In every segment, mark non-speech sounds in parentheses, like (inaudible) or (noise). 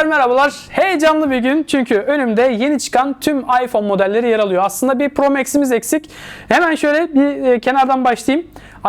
Arkadaşlar merhabalar. Heyecanlı bir gün çünkü önümde yeni çıkan tüm iPhone modelleri yer alıyor. Aslında bir Pro Max'imiz eksik. Hemen şöyle bir e, kenardan başlayayım.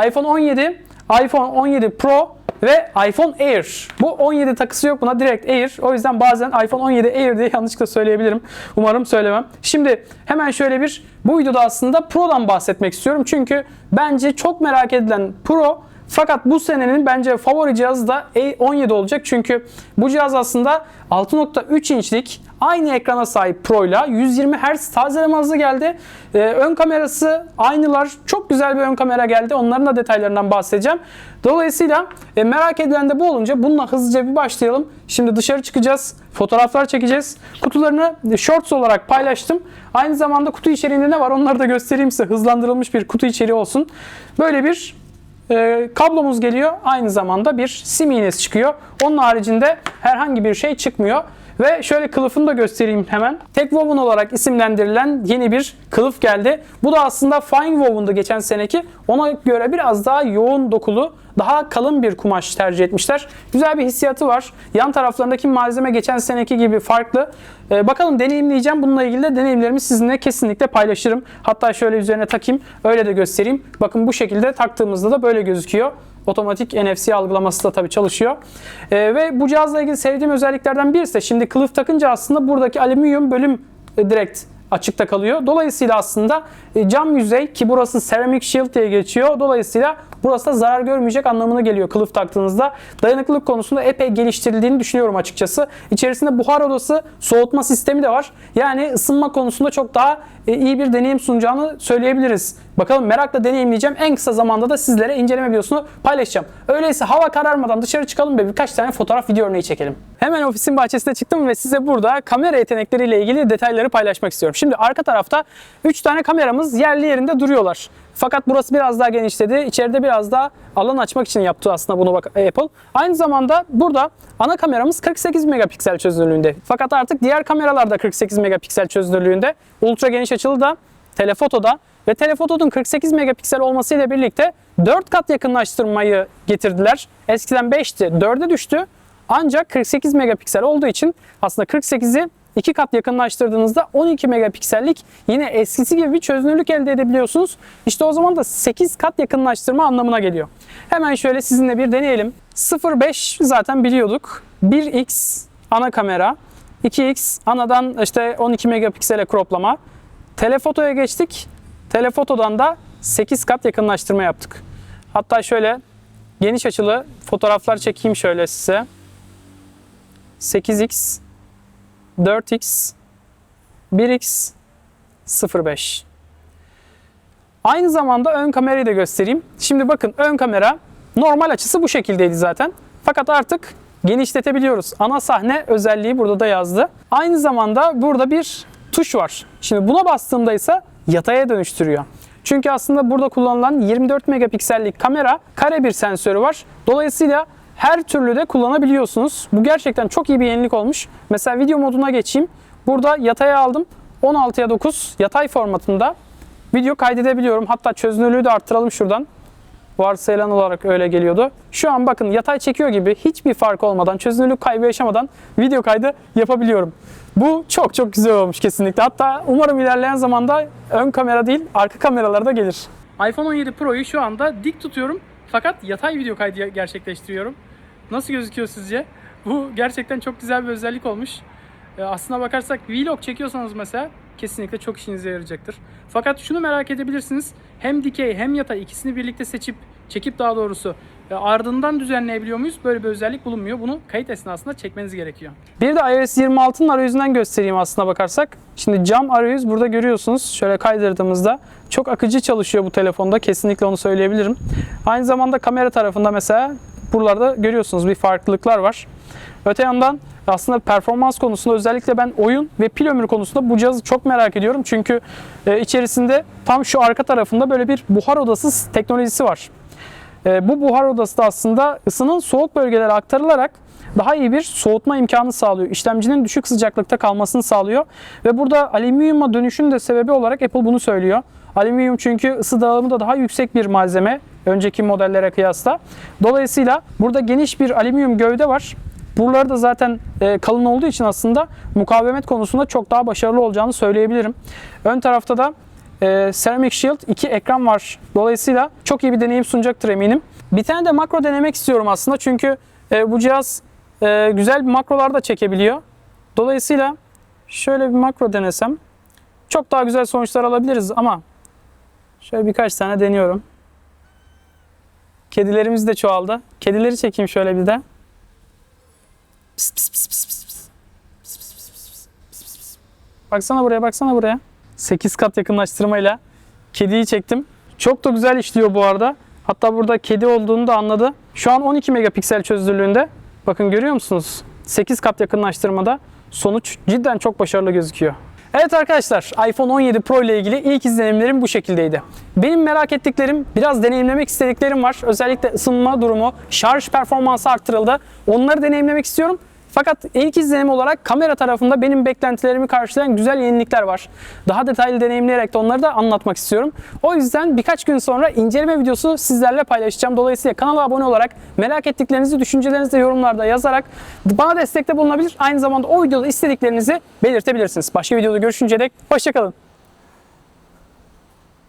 iPhone 17, iPhone 17 Pro ve iPhone Air. Bu 17 takısı yok buna direkt Air. O yüzden bazen iPhone 17 Air diye (laughs) yanlışlıkla söyleyebilirim. Umarım söylemem. Şimdi hemen şöyle bir bu videoda aslında Pro'dan bahsetmek istiyorum. Çünkü bence çok merak edilen Pro fakat bu senenin bence favori cihazı da A17 olacak. Çünkü bu cihaz aslında 6.3 inçlik aynı ekrana sahip Pro ile 120 Hz tazeleme hızı geldi. Ee, ön kamerası aynılar. Çok güzel bir ön kamera geldi. Onların da detaylarından bahsedeceğim. Dolayısıyla e, merak edilen de bu olunca bununla hızlıca bir başlayalım. Şimdi dışarı çıkacağız. Fotoğraflar çekeceğiz. Kutularını shorts olarak paylaştım. Aynı zamanda kutu içeriğinde ne var onları da göstereyim size. Hızlandırılmış bir kutu içeriği olsun. Böyle bir e, kablomuz geliyor. Aynı zamanda bir sim iğnesi çıkıyor. Onun haricinde herhangi bir şey çıkmıyor. Ve şöyle kılıfını da göstereyim hemen. Tekwoven olarak isimlendirilen yeni bir kılıf geldi. Bu da aslında Fine Woven'dı geçen seneki. Ona göre biraz daha yoğun dokulu, daha kalın bir kumaş tercih etmişler. Güzel bir hissiyatı var. Yan taraflarındaki malzeme geçen seneki gibi farklı. Ee, bakalım deneyimleyeceğim. Bununla ilgili de deneyimlerimi sizinle kesinlikle paylaşırım. Hatta şöyle üzerine takayım. Öyle de göstereyim. Bakın bu şekilde taktığımızda da böyle gözüküyor. Otomatik NFC algılaması da tabii çalışıyor. Ee, ve bu cihazla ilgili sevdiğim özelliklerden birisi de şimdi kılıf takınca aslında buradaki alüminyum bölüm e, direkt açıkta kalıyor. Dolayısıyla aslında e, cam yüzey ki burası ceramic shield diye geçiyor. Dolayısıyla burası da zarar görmeyecek anlamına geliyor kılıf taktığınızda. Dayanıklılık konusunda epey geliştirildiğini düşünüyorum açıkçası. İçerisinde buhar odası, soğutma sistemi de var. Yani ısınma konusunda çok daha e, iyi bir deneyim sunacağını söyleyebiliriz. Bakalım merakla deneyimleyeceğim. En kısa zamanda da sizlere inceleme videosunu paylaşacağım. Öyleyse hava kararmadan dışarı çıkalım ve birkaç tane fotoğraf video örneği çekelim. Hemen ofisin bahçesine çıktım ve size burada kamera yetenekleriyle ilgili detayları paylaşmak istiyorum. Şimdi arka tarafta 3 tane kameramız yerli yerinde duruyorlar. Fakat burası biraz daha genişledi. İçeride biraz daha alan açmak için yaptı aslında bunu bak Apple. Aynı zamanda burada ana kameramız 48 megapiksel çözünürlüğünde. Fakat artık diğer kameralar da 48 megapiksel çözünürlüğünde. Ultra geniş açılı da telefotoda ve telefotodun 48 megapiksel olmasıyla birlikte 4 kat yakınlaştırmayı getirdiler. Eskiden 5'ti 4'e düştü. Ancak 48 megapiksel olduğu için aslında 48'i 2 kat yakınlaştırdığınızda 12 megapiksellik yine eskisi gibi bir çözünürlük elde edebiliyorsunuz. İşte o zaman da 8 kat yakınlaştırma anlamına geliyor. Hemen şöyle sizinle bir deneyelim. 0.5 zaten biliyorduk. 1x ana kamera, 2x anadan işte 12 megapiksele kroplama. Telefotoya geçtik. Telefotodan da 8 kat yakınlaştırma yaptık. Hatta şöyle geniş açılı fotoğraflar çekeyim şöyle size. 8x 4x 1x 05 Aynı zamanda ön kamerayı da göstereyim. Şimdi bakın ön kamera normal açısı bu şekildeydi zaten. Fakat artık genişletebiliyoruz. Ana sahne özelliği burada da yazdı. Aynı zamanda burada bir tuş var. Şimdi buna bastığımda ise yataya dönüştürüyor. Çünkü aslında burada kullanılan 24 megapiksellik kamera kare bir sensörü var. Dolayısıyla her türlü de kullanabiliyorsunuz. Bu gerçekten çok iyi bir yenilik olmuş. Mesela video moduna geçeyim. Burada yataya aldım. 16'ya 9 yatay formatında video kaydedebiliyorum. Hatta çözünürlüğü de arttıralım şuradan. Varsayılan olarak öyle geliyordu. Şu an bakın yatay çekiyor gibi hiçbir fark olmadan, çözünürlük kaybı yaşamadan video kaydı yapabiliyorum. Bu çok çok güzel olmuş kesinlikle. Hatta umarım ilerleyen zamanda ön kamera değil, arka kameralar da gelir. iPhone 17 Pro'yu şu anda dik tutuyorum. Fakat yatay video kaydı gerçekleştiriyorum. Nasıl gözüküyor sizce? Bu gerçekten çok güzel bir özellik olmuş. Ee, aslına bakarsak vlog çekiyorsanız mesela kesinlikle çok işinize yarayacaktır. Fakat şunu merak edebilirsiniz. Hem dikey hem yatay ikisini birlikte seçip çekip daha doğrusu e, ardından düzenleyebiliyor muyuz? Böyle bir özellik bulunmuyor. Bunu kayıt esnasında çekmeniz gerekiyor. Bir de iOS 26'nın arayüzünden göstereyim aslına bakarsak. Şimdi cam arayüz burada görüyorsunuz. Şöyle kaydırdığımızda çok akıcı çalışıyor bu telefonda. Kesinlikle onu söyleyebilirim. Aynı zamanda kamera tarafında mesela buralarda görüyorsunuz bir farklılıklar var. Öte yandan aslında performans konusunda özellikle ben oyun ve pil ömrü konusunda bu cihazı çok merak ediyorum. Çünkü e, içerisinde tam şu arka tarafında böyle bir buhar odası teknolojisi var. E, bu buhar odası da aslında ısının soğuk bölgelere aktarılarak daha iyi bir soğutma imkanı sağlıyor. İşlemcinin düşük sıcaklıkta kalmasını sağlıyor. Ve burada alüminyuma dönüşün de sebebi olarak Apple bunu söylüyor. Alüminyum çünkü ısı dağılımı da daha yüksek bir malzeme önceki modellere kıyasla. Dolayısıyla burada geniş bir alüminyum gövde var. Buraları da zaten e, kalın olduğu için aslında mukavemet konusunda çok daha başarılı olacağını söyleyebilirim. Ön tarafta da e, Ceramic Shield 2 ekran var. Dolayısıyla çok iyi bir deneyim sunacaktır eminim. Bir tane de makro denemek istiyorum aslında çünkü e, bu cihaz güzel bir makrolar da çekebiliyor. Dolayısıyla şöyle bir makro denesem çok daha güzel sonuçlar alabiliriz ama şöyle birkaç tane deniyorum. Kedilerimiz de çoğaldı. Kedileri çekeyim şöyle bir de. Baksana buraya baksana buraya. 8 kat yakınlaştırmayla kediyi çektim. Çok da güzel işliyor bu arada. Hatta burada kedi olduğunu da anladı. Şu an 12 megapiksel çözünürlüğünde. Bakın görüyor musunuz? 8 kat yakınlaştırmada sonuç cidden çok başarılı gözüküyor. Evet arkadaşlar iPhone 17 Pro ile ilgili ilk izlenimlerim bu şekildeydi. Benim merak ettiklerim, biraz deneyimlemek istediklerim var. Özellikle ısınma durumu, şarj performansı arttırıldı. Onları deneyimlemek istiyorum. Fakat ilk izlenim olarak kamera tarafında benim beklentilerimi karşılayan güzel yenilikler var. Daha detaylı deneyimleyerek de onları da anlatmak istiyorum. O yüzden birkaç gün sonra inceleme videosu sizlerle paylaşacağım. Dolayısıyla kanala abone olarak merak ettiklerinizi, düşüncelerinizi de yorumlarda yazarak bana destekte bulunabilir. Aynı zamanda o videoda istediklerinizi belirtebilirsiniz. Başka videoda görüşünceye dek hoşçakalın.